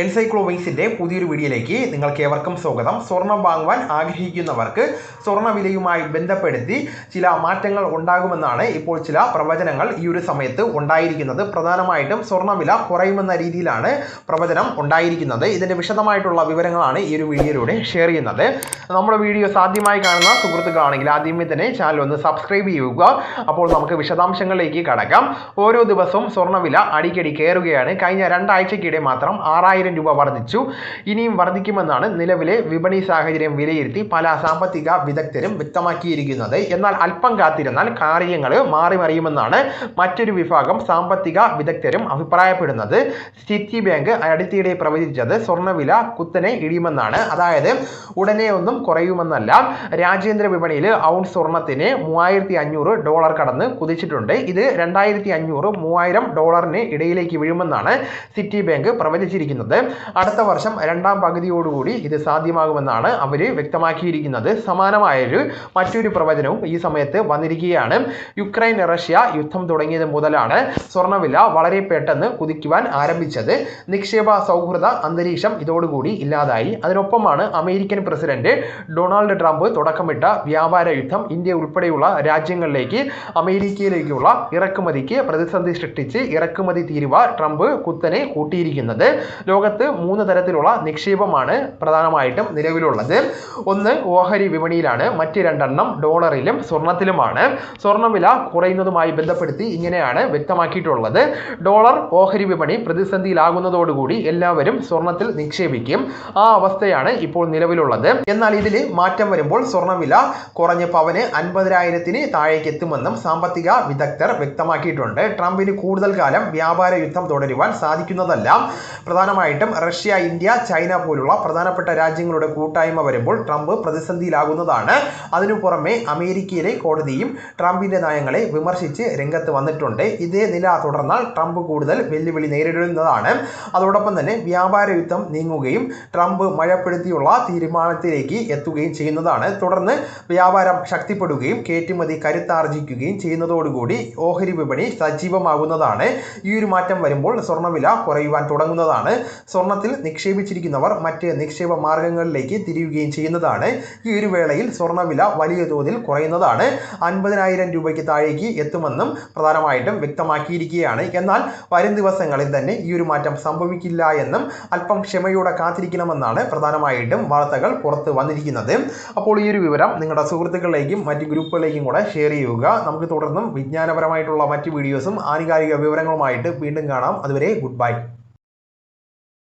എൻസൈക്ലോവൈസിന്റെ പുതിയൊരു വീഡിയോയിലേക്ക് നിങ്ങൾക്ക് ഏവർക്കും സ്വാഗതം. സ്വർണം വാങ്ങുവാൻ ആഗ്രഹിക്കുന്നവർക്ക് സ്വർണ വിലയുമായി ബന്ധപ്പെടുത്തി ചില മാറ്റങ്ങൾ ഉണ്ടാകുമെന്നാണ് ഇപ്പോൾ ചില പ്രവചനങ്ങൾ ഈ ഒരു സമയത്ത് ഉണ്ടായിരിക്കുന്നത്. പ്രധാനമായിട്ടും സ്വർണവില കുറയുമെന്ന രീതിയിലാണ് പ്രവചനം ഉണ്ടായിരിക്കുന്നത്. ഇതിന്റെ വിശദമായിട്ടുള്ള വിവരങ്ങളാണ് ഈ ഒരു വീഡിയോയിലൂടെ ഷെയർ ചെയ്യുന്നത്. നമ്മുടെ വീഡിയോ സാധ്യമായി കാണുന്ന സുഹൃത്തുക്കളാണെങ്കിൽ ആദ്യമേ തന്നെ ചാനൽ ഒന്ന് സബ്സ്ക്രൈബ് ചെയ്യുക. അപ്പോൾ നമുക്ക് വിശദാംശങ്ങളിലേക്ക് കടക്കാം. ഓരോ ദിവസവും സ്വർണവില അടിക്കടി കയറുകയാണ്. കഴിഞ്ഞ രണ്ടാഴ്ചക്കിടെ മാത്രം ആറായിരം രൂപ വർദ്ധിച്ചു. ഇനിയും വർദ്ധിക്കുമെന്നാണ് നിലവിലെ വിപണി സാഹചര്യം വിലയിരുത്തി പല സാമ്പത്തിക വിദഗ്ധരും വ്യക്തമാക്കിയിരിക്കുന്നത്. എന്നാൽ അല്പം കാത്തിരുന്നാൽ കാര്യങ്ങൾ മാറി മറിയുമെന്നാണ് മറ്റൊരു വിഭാഗം സാമ്പത്തിക വിദഗ്ധരും അഭിപ്രായപ്പെടുന്നത്. സിറ്റി ബാങ്ക് അടുത്തിടെ പ്രവചിച്ചത് സ്വർണവില കുത്തനെ ഇടിയുമെന്നാണ്. അതായത് ഉടനെ ഒന്നും കുറയുമെന്നല്ല. രാജ്യാന്തര വിപണിയിൽ ഔൺസ് സ്വർണത്തിന് മൂവായിരത്തി അഞ്ഞൂറ് ഡോളർ കടന്ന് കുതിച്ചിട്ടുണ്ട്. ഇത് രണ്ടായിരത്തി അഞ്ഞൂറ് മൂവായിരം ഡോളറിന് ഇടയിലേക്ക് വീഴുമെന്നാണ് സിറ്റി ബാങ്ക് പ്രവചിച്ചിരിക്കുന്നത്. അടുത്ത വർഷം രണ്ടാം പകുതിയോടുകൂടി ഇത് സാധ്യമാകുമെന്നാണ് അവർ വ്യക്തമാക്കിയിരിക്കുന്നത്. സമാനമായൊരു മറ്റൊരു പ്രവചനവും ഈ സമയത്ത് വന്നിരിക്കുകയാണ്. യുക്രൈൻ റഷ്യ യുദ്ധം തുടങ്ങിയത് മുതലാണ് സ്വർണവില വളരെ പെട്ടെന്ന് കുതിക്കുവാൻ ആരംഭിച്ചത്. നിക്ഷേപ സൗഹൃദ അന്തരീക്ഷം ഇതോടുകൂടി ഇല്ലാതായി. അതിനൊപ്പമാണ് അമേരിക്കൻ പ്രസിഡന്റ് ഡൊണാൾഡ് ട്രംപ് തുടക്കമിട്ട വ്യാപാര യുദ്ധം ഇന്ത്യ ഉൾപ്പെടെയുള്ള രാജ്യങ്ങളിലേക്ക് അമേരിക്കയിലേക്കുള്ള ഇറക്കുമതിക്ക് പ്രതിസന്ധി സൃഷ്ടിച്ച് ഇറക്കുമതി തീരുവ ട്രംപ് കുത്തനെ കൂട്ടിയിരിക്കുന്നത്. ലോകത്ത് മൂന്ന് തരത്തിലുള്ള നിക്ഷേപമാണ് പ്രധാനമായിട്ടും നിലവിലുള്ളത്. ഒന്ന് ഓഹരി വിപണിയിലാണ് മറ്റ് രണ്ടെണ്ണം ഡോളറിലും സ്വർണത്തിലുമാണ്. സ്വർണവില കുറയുന്നതുമായി ബന്ധപ്പെടുത്തി ഇങ്ങനെയാണ് വ്യക്തമാക്കിയിട്ടുള്ളത്. ഡോളർ ഓഹരി വിപണി പ്രതിസന്ധിയിലാകുന്നതോടുകൂടി എല്ലാവരും സ്വർണത്തിൽ നിക്ഷേപിക്കും. ആ അവസ്ഥയാണ് ഇപ്പോൾ നിലവിലുള്ളത്. എന്നാൽ ഇതിൽ മാറ്റം വരുമ്പോൾ സ്വർണവില കുറഞ്ഞ് പവന് അൻപതിനായിരത്തിന് താഴേക്ക് എത്തുമെന്നും സാമ്പത്തിക വിദഗ്ധർ വ്യക്തമാക്കിയിട്ടുണ്ട്. ട്രംപിന് കൂടുതൽ കാലം വ്യാപാര യുദ്ധം തുടരുവാൻ സാധിക്കുന്നതല്ല. പ്രധാനമായിട്ടും റഷ്യ ഇന്ത്യ ചൈന പോലുള്ള പ്രധാനപ്പെട്ട രാജ്യങ്ങളുടെ കൂട്ടായ്മ വരുമ്പോൾ ട്രംപ് പ്രതിസന്ധിയിലാകുന്നതാണ്. അതിനു പുറമെ അമേരിക്കയിലെ കോടതിയും ട്രംപിന്റെ നയങ്ങളെ വിമർശിച്ച് രംഗത്ത് വന്നിട്ടുണ്ട്. ഇതേ നില തുടർന്നാൽ ട്രംപ് കൂടുതൽ വെല്ലുവിളി നേരിടുന്നതാണ്. അതോടൊപ്പം തന്നെ വ്യാപാര യുദ്ധം നീങ്ങുകയും ട്രംപ് മഴപ്പെടുത്തിയുള്ള തീരുമാനത്തിലേക്ക് എത്തുകയും ചെയ്യുന്നതാണ്. തുടർന്ന് വ്യാപാരം ശക്തിപ്പെടുകയും കയറ്റുമതി കരുത്താർജിക്കുകയും ചെയ്യുന്നതോടുകൂടി ഓഹരി വിപണി സജീവമാകുന്നതാണ്. ഈ ഒരു മാറ്റം വരുമ്പോൾ സ്വർണവില കുറയുവാൻ തുടങ്ങുന്നതാണ്. സ്വർണത്തിൽ നിക്ഷേപിച്ചിരിക്കുന്നവർ മറ്റ് നിക്ഷേപ മാർഗങ്ങളിലേക്ക് തിരിയുകയും ചെയ്യുന്നതാണ്. ഈ ഒരു വേളയിൽ സ്വർണവില വലിയ തോതിൽ കുറയുന്നതാണ്. അൻപതിനായിരം രൂപയ്ക്ക് താഴേക്ക് എത്തുമെന്നും പ്രധാനമായിട്ടും വ്യക്തമാക്കിയിരിക്കുകയാണ്. എന്നാൽ വരും ദിവസങ്ങളിൽ തന്നെ ഈ ഒരു മാറ്റം സംഭവിക്കില്ല എന്നും അല്പം ക്ഷമയോടെ കാത്തിരിക്കണമെന്നാണ് പ്രധാനമായിട്ടും വാർത്തകൾ പുറത്ത് വന്നിരിക്കുന്നത്. അപ്പോൾ ഈ ഒരു വിവരം നിങ്ങളുടെ സുഹൃത്തുക്കളിലേക്കും മറ്റ് ഗ്രൂപ്പുകളിലേക്കും കൂടെ ഷെയർ ചെയ്യുക. നമുക്ക് തുടർന്നും വിജ്ഞാനപരമായിട്ടുള്ള മറ്റ് വീഡിയോസും ആനുകാലിക വിവരങ്ങളുമായിട്ട് വീണ്ടും കാണാം. അതുവരെ ഗുഡ് ബൈ.